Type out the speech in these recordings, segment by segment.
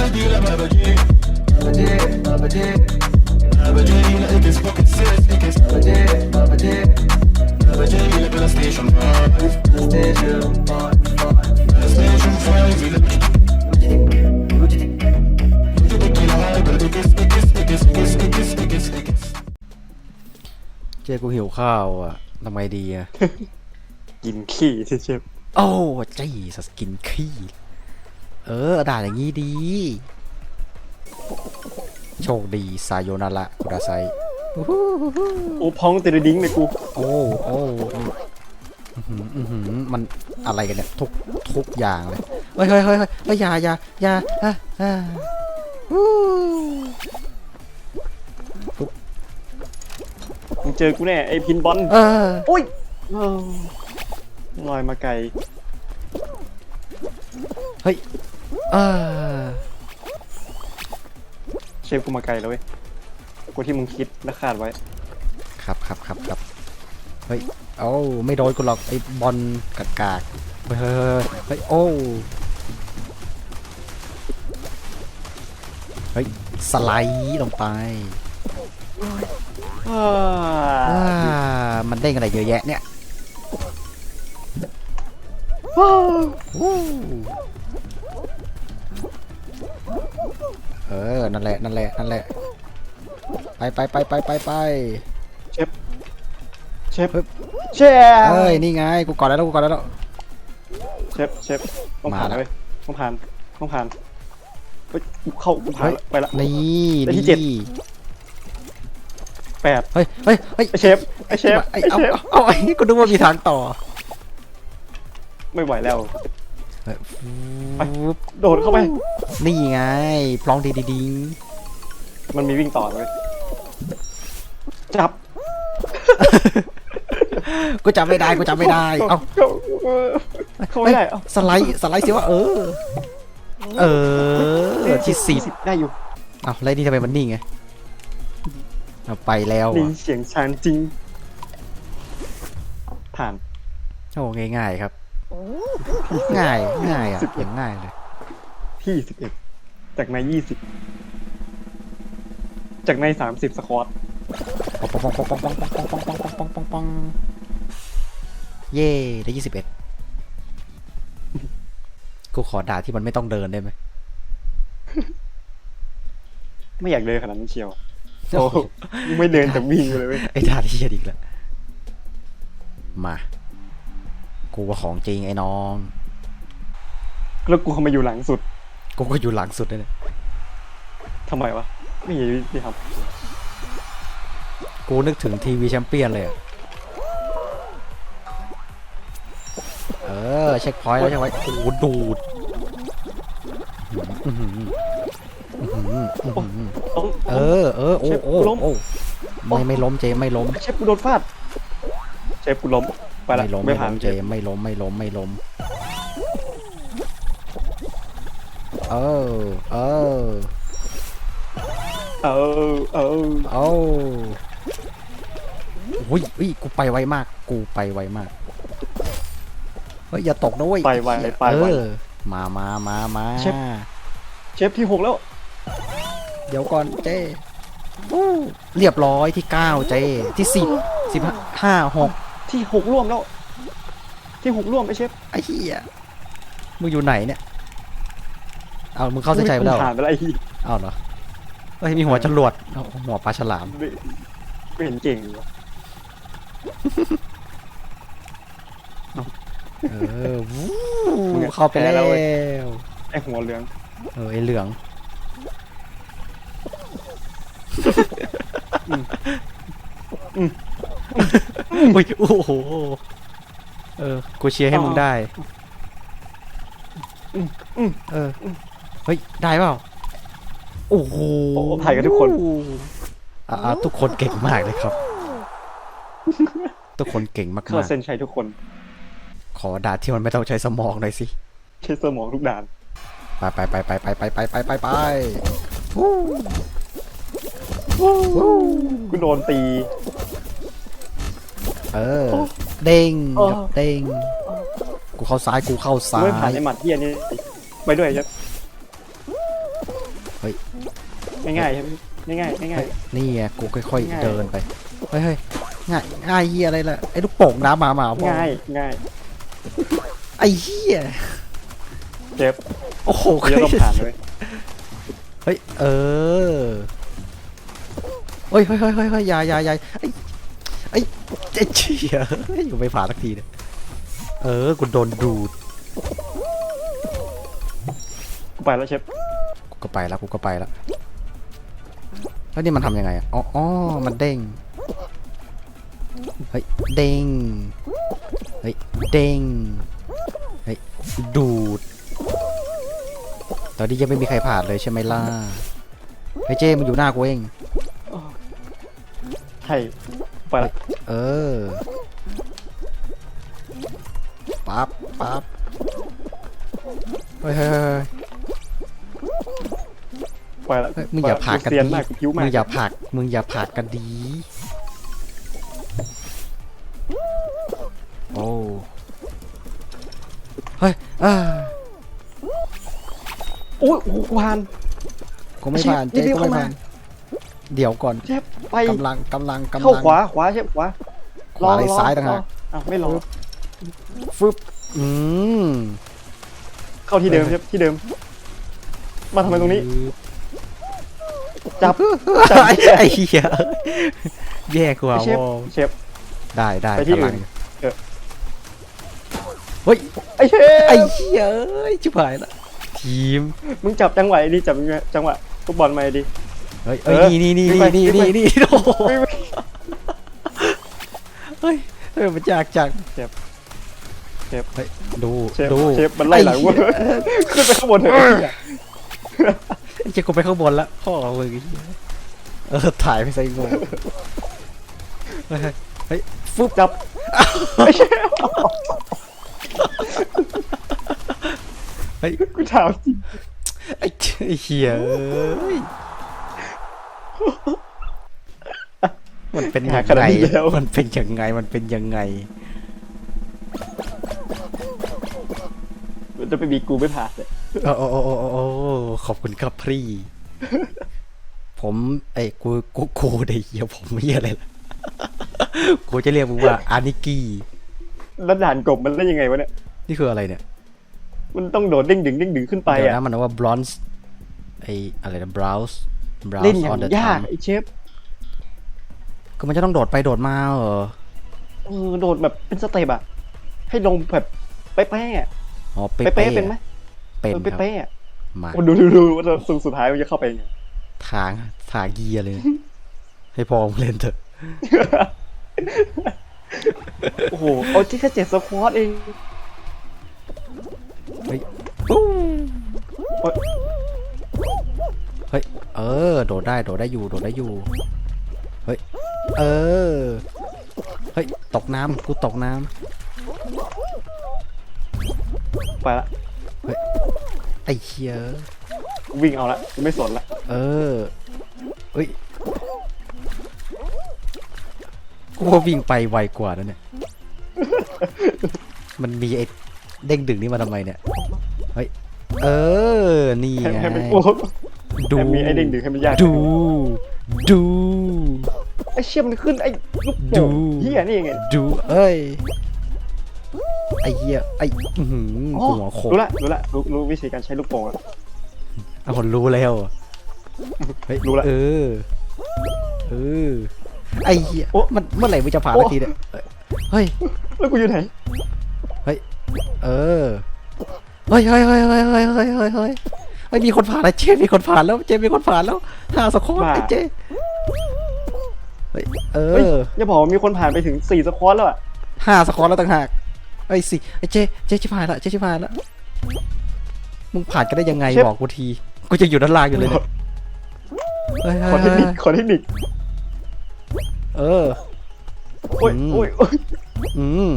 melody like melody. Melody, melody. Melody, it gets fucking serious. It gets melody, melody. Melody, like a station five. Station five, five. Station five, we look. J กูหิวข้าวอะทำไมดีอะ กินขี้ใช่ไหมโอ้จีสัสกินขี้ เออด่าอย่างงี้ดี โชคดีซายโยนาระกุราไซโอ้พองเตระดิ้งเลยกู โอ้โอ้อื้อหืออื้อหือมันอะไรกันเนี่ยทุกทุกอย่างเลยเฮ้ยเฮ้ยเฮ้ยเฮ้ยเฮ้ยอย่าอย่าอย่าอะอะวู้มึงเจอกูแน่ไอ้พินบอลเออโอ้ยเออลอยมาไกลเฮ้ย เออเชฟกูมาไกลแล้วเว้ยกูที่มึงคิดและคาดไว้ ครับครับครับครับเฮ้ยเอ้าไม่โดนกูหรอกไอ้บอลกากากๆเฮ้ยเฮ้ยเฮ้ยโอ้เฮ้ยสไลด์ลงไปอ่าว้ามันเด้งอะไรเยอะแยะเนี่ยวู้ เออ นั่นแหละ นั่นแหละ นั่นแหละ ไปไปไปไปไปไปเชฟเชฟเฮ้ยเชฟเอ้ย นี่ไง กูกอดได้แล้วกูกอดได้แล้ว เชฟเชฟต้องผ่านมาแล้วเว้ยต้องผ่านต้องผ่านเฮ้ยกูเข้ากูผ่านเฮ้ยละไปละนี่ได้ที่เจ็ดนี่แปดเฮ้ยเฮ้ยเฮ้ยไอเชฟไอเชฟไอ้ไอเอาเชฟเอาเอาไอ้นี่กูนึกว่ามีทางต่อ ไม่ไหวแล้วเฮ้ย ไปโดดเข้าไป นี่ไงพลองดีดีดิงมันมีวิ่งต่อเลยจับกูจำไม่ได้กูจำไม่ได้ เอ้าเข้าเข้าไม่ได้เอ้าสไลด์สไลด์สิว่าเออ เออที่สิบได้อยู่เอ้าแล้วนี่ทำไมมันนิ่งไงเอาไปแล้วนี่อะเสียงชานจริง ผ่านโอ้ง่ายๆครับ ง่ายง่ายอะอย่างง่ายเลยที่สิบเอ็ดจากในยี่สิบจากในสามสิบสควอตปองปองปองปองปองปองปองปองปองปองปองปองเย่ได้ยี่สิบเอ็ดกูขอด่าที่มันไม่ต้องเดินได้ไหมไม่อยากเดินขนาดนั้นเชียวโอ้ไม่เดินแต่วิ่งไปเลยเว้ยไอ้ด่าที่เหี้ยอีกแล้วมา กูว่าของจริงไอ้น้อง แล้วกูเข้ามาอยู่หลังสุดกูก็อยู่หลังสุดเลยเนี่ยทำไมวะไม่เห็นที่ทกูนึกถึงทีวีแชมเปี้ยนเลยอะเออ เช็คพอยต์แล้วเช็คพอยต์โอ้โหดูดอื้อหืออื้อหืออื้อหือำต้อง เออเออโอ้เชฟโอ้ล้ม โอ้ไม่ไม่ล้มเจไม่ล้ม เชฟกูโดนฟาดเชฟกูล้ม ไปละไม่ล้มไม่ไม่ผ่าล้นมเจไม่ล้มไม่ล้มไม่ล้ม เออ เออ เออเออเอาอุ้ยอุ้ยกูไปไวมาก กูไปไวมาก เฮ้ยอย่าตกนะเว้ยไปไวไปเอไวอมามามามาเชฟ เชฟที่หกแล้ว เดี๋ยวก่อนเจอู้เรียบร้อยที่เก้าเจที่สิบสิบห้าหก ที่หกร่วมแล้ว ที่หกร่วมไอเชฟไอ้เหี้ยมึงอยู่ไหนเนี่ยเอามึงเข้าเส้นชัยไปแล้วเหรผ่าอนไปแล้วไอ้ที่เอาเหรอเฮ้ยมีหัวจรวดเอาหัวปลาฉลามไม่ไม่เห็นเก่งเลยวะเออวู้เข้าไปแล้วไอหัวเหลืองเออไอเหลือง อุ้ยโอ้โหเออกูเชียร์ให้มึงได้เออเฮ้ยได้เปล่าโอ้โหโอ้ถ่ายกันทุกคนอ่าทุกคนเก่งมากเลยครับ ทุกคนเก่งมากเข้าเส้นชัยทุกคนๆขอด่าที่มันไม่ต้องใช้สมองหน่อยสิใช้สมองทุกด่านไปไปไปไปไปไปไปไปไปไปวู้วู้กูโดนตี เออ เด้งอ๋อครับเด้งกูเข้าซ้ายกูเข้ากูซ้าไม่ผ่านย ไอหมัดเฮียนี่ไปด้วยเชฟเฮ้ย ง่ายๆใช่ไหมง่ายๆง่ายนี่ไงกูค่อยง่าย ๆเดินไปเฮ้ยเฮ้ยง่ายง่ายเฮียอะไรล่ะไอ้ลูกโป่งน้ำมามาพอๆง่ายง่ายไอ้เฮียเจ็บโอ้โหเดี๋ยวต้องผ่านเลยเฮ้ยเออเฮ้ยเฮ้ยเฮ้ยเฮ้ยเฮ้ยอยาอยาอยาไอ้ไอ้ไอ้เชี่ยอยู่ไม่ผ่านสักทีเนี่ยเออกูโดนดูดกูไปแล้วเชฟกูก็ไปแล้วกูก็ไปแล้วแล้วนี่มันทำยังไงอะอ๋ออ๋อมันเด้งเฮ้ยเด้งเฮ้ยเด้งเฮ้ยดูด ตอนนี้ยังไม่มีใครผ่านเลยใช่ไหมล่ะเฮ้ยเจมันอยู่หน้ากูเอง ใช่ไปแล้ว เออปั๊บปั๊บเฮ้ยเฮ้ยเฮ้ยไปแล้วเฮ้ยมึงอย่าผลักกันเซียนดีมากกูพิ้วมึมากงอย่าผลักมึงอย่าผลักกันดี โอ้เฮ้ยอ่าโอ้ยโอ้โหกูผ่าน กูไม่ผ่านเชฟเจ๊รีบกูๆไม่เข้ามาผ่าน เดี๋ยวก่อนเชฟไปกำลังกำลังกำลังเข้าขวาขวาเชฟขวาขวาในซ้ายต่างหากอ้าวไม่รอฟึบอืมเข้าที่เดิมเชฟที่เดิม มาทำไมตรงนี้ จับไอ้ไอ้เหี้ยแย่กว่าเชฟวอเชฟ ได้ได้ไปที่กำลังอื่นเออเฮ้ยไอ้เชไอ้ฟเหี้ยเอ้ยชิบหายละทีมมึงจับจังหวะดีจับจังหวะฟุตบอลมาดี เฮ้ยเอ้ยเออนี่นี่นี่วิ่งไปนี่วิ่งนี่ไปนี่โอ้โหไม่ไม่เฮ้ยเฮ้ยมันจากจากเชฟเชฟเฮ้ยดูเชฟดูเชฟมันไล่หลังเว้ยขึ้นไปข้างบนเถอะไอ้เจ๊กูไปข้างบนละพ่อมึงไอ้เหี้ยเออถ่ายไปใส่งงเฮ้ยเฮ้ยฟึบจับไอ้เชฟเฮ้ยกูถามจริงไอ้เจ้ไอ้เหี้ยเอ้ย มันเป็นยังขนาไงดนี้แล้วมันเป็นยังไง มันเป็นยังไง มันจะไปมีกูไม่ผ่านเลยโอ้โอ้โอ้โอ้โอ้ขอบคุณครับพี่ ผมไอ้กูกูกูได้เหี้ยผมไม่เหี้ยอะไรล่ะกูจะเรียกมึงว่าอานิกี้แล้วด่านกบมันได้ยังไงวะเนี่ย นี่คืออะไรเนี่ย มันต้องโดดเด้งดึงเด้งดึงขึ้นไปเดี๋ยวอะ นะมันว่า bronze ไอ้อะไรนะ browse เล่น browse อย่าง on the ยาก time ไอ้เชฟก็มันจะต้องโดดไปโดดมาเหรอเออโดดแบบเป็นสเต็ปอะให้ลงแบบเป๊ะๆอะอ๋อเป๊เป๊ะะๆเป็นไหมเป็นเออครับเป๊ะๆอะมาโอ้ดูดูดูว่าสุดสุดท้ายมันจะเข้าไปยังไงทางทางเกียร์เลย ให้พอมึงเล่นเถอะ โอ้โห เอาที่แค่เจ็ดสควอตเอง ออโดดได้โดดได้อยู่โดดได้อยู่เฮ้ยเออเฮ้ยตกน้ำกูตกน้ไปละำไอ้เชียวิ่งเอาละกูไม่สนละเออเฮ้ยกูว่าวิ่งไปไวกว่านั่นเนี่ยมันมีไอ้เด้งดึงนี่มาทำไมเนี่ยเฮ้ยเออนี่ให้ไง ให้มันโอ้ ดูให้มีไอ้เด้งดึงให้มันยากดู ดู ไอ้เชี่ยมันขึ้นไอ้ลูกดูโป่งเฮียนี่ยังไง ดูเอ้ยไอ้เหี้ยไอ้อื้อหืออ๋อหัวโขกรู้ละรู้ละรู้รู้วิธีการใช้ลูกโป่งละ เอาคนรู้แล้วอะเฮ้ยรู้ละเออเออไอ้เหี้ยโอ๊ะมันเมื่อไหร่มึงจะผ่านโอ๊ะ นาทีเนี่ยเฮ้ยแล้วกูอยู่ไหนเออเฮ้ยเฮ้ยเฮ้ยเฮ้ยเฮ้ยเฮ้ยเฮ้ยเฮ้ย เฮ้ยมีคนผ่านแล้วเจมีคนผ่านแล้วเจมีคนผ่านแล้วห้าสกอตบ้าไอ้เจเฮ้ยเอเฮ้ยออย่าบอกว่ามีคนผ่านไปถึงสี่สควอตแล้วอะห้าสกอตแล้วต่างหากไอ้ยสิไอ้เจเจชิบหายละเจชิบหายละมึงผ่านกันได้ยังไงเชฟบอกกูทีกูจะอยู่ด้านล่างอยู่เลยเนี่ยเฮ้ยขอเทคนิคขอเทคนิคเออโอ้ยอืมโอ้ยโอ้ยอืม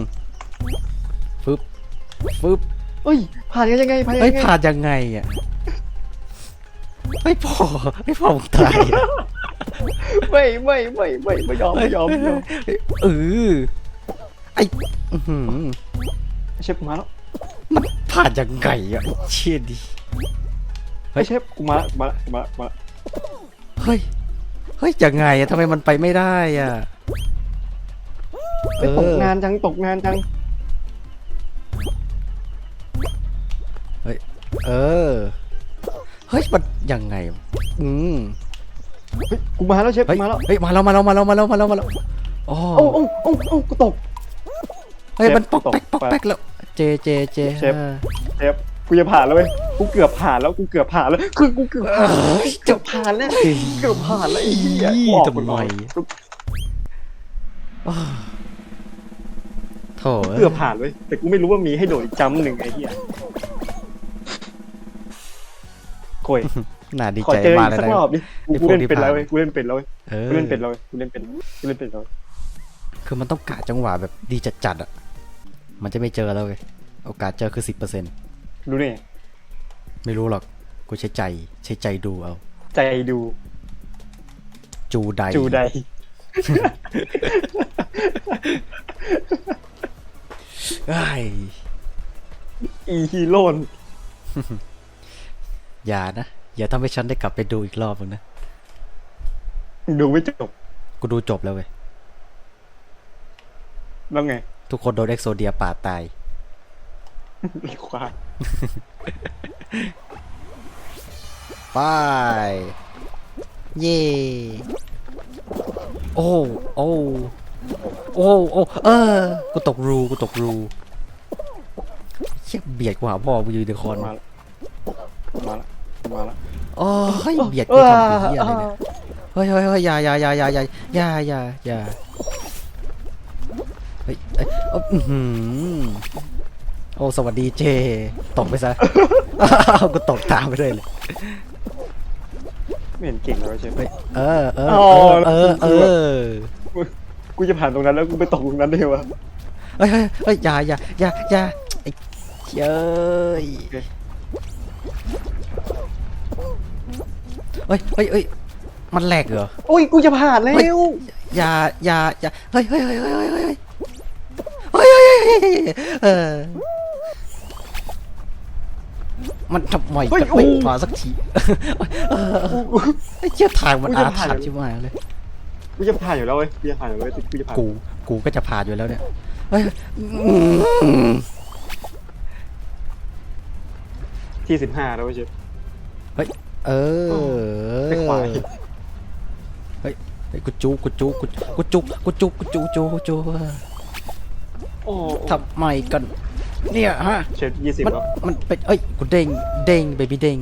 ฟึบฟึบเฮ้ยผ่านกันยังไงผ่านกันเฮ้ยยังไงผ่านยังไงอะ เฮ้ยพ่อเฮ้ยพ่อมึงตายอะไม่ไม่ไม่ไม่ไม่ยอมไม่ยอมไม่ยอมเฮ้ยเออไออื้อหือเชฟมาแล้วมันผ่านยังไงอะเชี่ยดิเฮ้ยไอ้เชฟกูมาละกูมาละกูมาละกูมาละเฮ้ยเฮ้ยยังไงอะทำไมมันไปไม่ได้อะเฮ้ยตกงานจังตกงานจังเออเฮ้ยมันยังไง อืมเฮ้ยกูมาแล้วเชฟเฮ้ยกูมาแล้วเฮ้ยมาแล้วมาแล้วมาแล้วมาแล้วมาแล้วมาแล้วโอ้โอ้โอ้โอ้โอ้กูตก เฮ้ยเชฟมันปอกแป๊กตปกอกไปแป๊กแล้ว เจเจเจเชฟอ่าเชฟกูจะผ่านแล้วเว้ย กูเกือบผ่านแล้วกูเกือบผ่านแล้ว คือกูเกือบผ่านเกือบผ่านแล้วเกือบผ่านแล้วไอ้เหี้ยกูออกทำไมกูอ้าวโถเกือบผ่านเว้ยแต่กูไม่รู้ว่ามีให้โดดอีกจัมป์หนึ่งไอ้เหี้ย โอยน่าดีขอใจเจอมาอีกกเลยสักนะ รอบดิกูไอ้พกูวกเล่นที่เป็นแล้วผ่านเว้ยกูเล่นเป็นแล้วเว้ยเออกูเล่นเป็นแล้วเว้ยกูเล่นเป็นกูเล่นเป็นแล้วเว้ยคือมันต้องกะจังหวะแบบดีจัดๆอะ มันจะไม่เจอแล้วเว้ยโอกาสเจอคือสิบเปอร์เซ็นต์รู้เนี่ยไม่รู้หรอก กูใช้ใจใช้ใจดูเอา ใจดูจูไดจูใดเอ้ยอีฮีโร่น อย่านะ อย่าทำให้ฉันได้กลับไปดูอีกรอบนึงนะ ดูไม่จบ กูดูจบแล้วเว้ย แล้วไง ทุกคนโดนเอ็กโซเดียปาดตาย ไอ้ควายไป เย่โอ้ โอ้ โอ้ โอ้ เออ กูตกรู กูตกรูเชี่ยเบียดกูหาพ่อกูอยู่ในคอนมาละ มาละมาละโอ้ยเบียดกูทำกูเหี้ยอะไรเนี่ยเฮ้ยเฮ้ยเฮ้ยอย่าอย่าอย่าอย่าอย่าอย่าอย่าอย่าเฮ้ยเอ้ยเอ้าอื้อหือโอ้สวัสดีเจ ตกไปซะอ้าวกูตกตามไปด้วยเลยไม่เห็นเก่งเลยใช่ไหม เฮ้ยเออเอออ๋อเออเออเออกูจะผ่านตรงนั้นแล้วกูไปตกตรงนั้นได้วะเฮ้ยเฮ้ยเฮ้ยอย่าอย่าอย่าอย่าไอ้เย้ย เฮ้ยเฮ้ยเฮ้ยมันแหลกเหรอ โอ้ยกูจะผ่านแล้วอย่าอย่าอย่าเฮ้ยเฮ้ยเฮ้ยเฮ้ยเฮ้ยเฮ้ยเฮ้ยเฮ้ยเฮ้ยเฮ้ยเฮ้ยเออมันทำไมจะไม่มาสักทีเออเออไอ้เชี่ยทางมันอาถรรพ์ชิบหายเลย กูจะผ่านอยู่แล้วเว้ยกูจะผ่านอยู่แล้วเว้ยกูจะผ่านกูกูก็จะผ่านอยู่แล้วเนี่ยเฮ้ยอืมที่สิบห้าแล้วเว้ยเชฟเออไอ้ควายเฮ้ยเฮ้ยกูจูกูจูกูกูจูกูจูกูจูจูจูโอ้ทำไมกัน เนี่ยฮะเชฟยี่สิบมันแล้วมันเป็นเอ้ยกูเด้งเด้งเบบี้เด้ง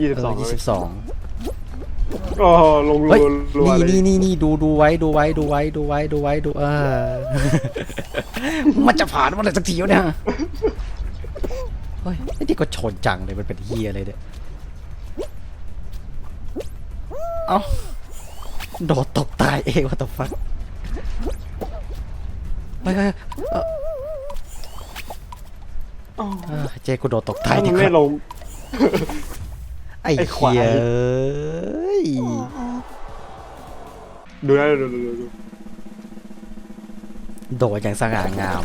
ยี่สิบเอสอองยี่สิบสองโอ้ลงรัเฮ้ยวรัวนี่เลยนี่นี่นี่ดูดูไว้ดูไว้ดูไว้ดูไว้ดูไว้ดูเออมันจะผ่านมันเลยสักทีวะเนี่ยเฮ้ยไอ้นี่ก็ชนจังเลยมันเป็นเฮียอะไรเนี่ย เอ้าโดดตกตายเองว่าตฟักเฮ้ยเฮ้ยเอ้าอ๋อเออเจกูโดดตกตายถ้าดีมันกไม่ว่าลงไอ้ไอ้ควายเฮียเอ้ยดูนะดูดูดูดูโดดอย่างสง่างาม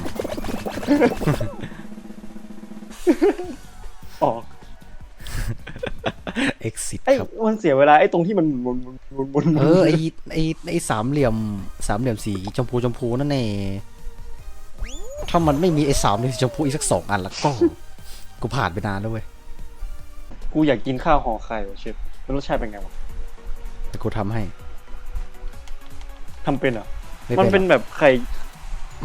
ออก exit ไอ้ครับมันเสียเวลาไอ้ตรงที่มันหมุนหมุนหมุนหมุนหมุนเออไอไอไอสามเหลี่ยมสามเหลี่ยมสีชมพูชมพูนั่นเองถ้ามันไม่มีไอสามเหลี่ยมสีชมพูอีกสักสองอันแล้วก็กูผ่านไปนานแล้วเว้ยกูอยากกินข้าวห่อไข่ว่ะเชฟแล้วรสชาติเป็นไงวะแต่กูทำให้ทำเป็นเหรอไม่มันเป็เป็นนหรอกแบบไข่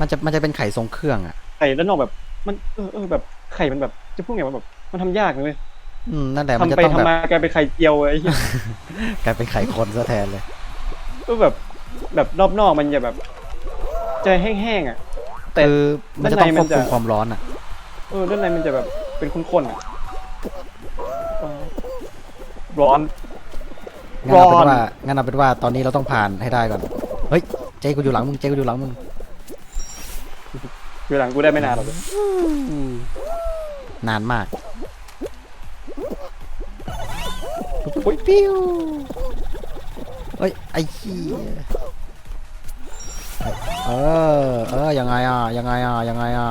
มันจะมันจะเป็นไข่ทรงเครื่องอะไข่ด้านนอกแบบ มันเออเออแบบไข่มันแบบจะพูดไงมันแบบ มันทำยากเลยเว้ย อืมนั่นแหละมันทำจะไปต้องแบบทำมากลายเป็นไข่เจียวไอ้เหี้ยกลายเป็นไข่คนซะแทนเลย ก็แบบแบบรอบนอกมันจะแบบจะแห้งๆอะ แต่คือมันจะต้องด้านในควบคุมมันจะ ความร้อนอะ เออด้านในมันจะแบบเป็นข้นๆอะเออร้อน งั้นเอาเป็นร้อนว่างั้นเอาเป็นว่าตอนนี้เราต้องผ่านให้ได้ก่อน เฮ้ยเจ๊กูอยู่หลังมึงเจ๊กูอยู่หลังมึงคือหลังกูได้ไม่นานหรอกนานมาก โอ้ยปิ้วเฮ้ยไอ้เหี้ยเออเออยังไงอะยังไงอะยังไงอะ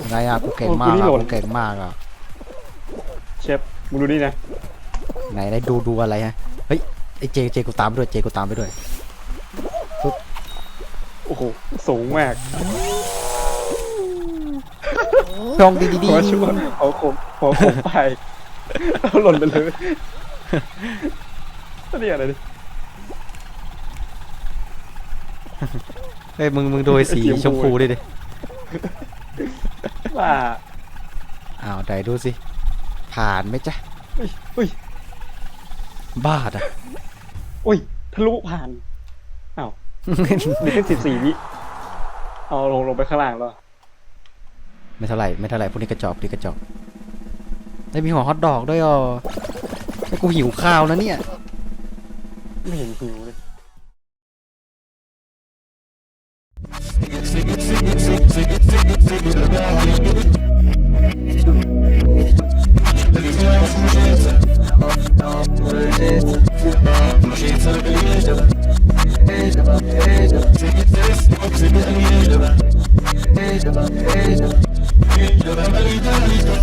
ยังไงอะกูเก่งมากอะกูเก่งมากอะเชฟมึงดูนี่นะไหนไหนดูดูอะไรฮะเฮ้ยไอเจเจกูตามไปด้วยเจกูตามไปด้วยโอ้โหสูงมากลองดีดีดีขอช่วยขอขมขอขมไปเอาหล่นไปเลย นี่อะไรดิเฮ้ยมึงมึงดูไอ้สีชมพูดิดิว่าอ้าวไหนดูสิ ผ่านไหมจ๊ะเฮ้ยเฮ้ยบ้าอะโอ้ยทะลุผ่านอ้าวนี่แค่สิบสี่วิเอาลงลงไปข้างล่างแล้วไม่เท่าไหร่ไม่เท่าไหร่พวกนี้กระจอกพวกนี้กระจอกได้มีหัวฮอทดอกด้วยอ๋อ ไอ้กูหิวข้าวนะเนี่ย ไม่เห็นหิวเลย Hey,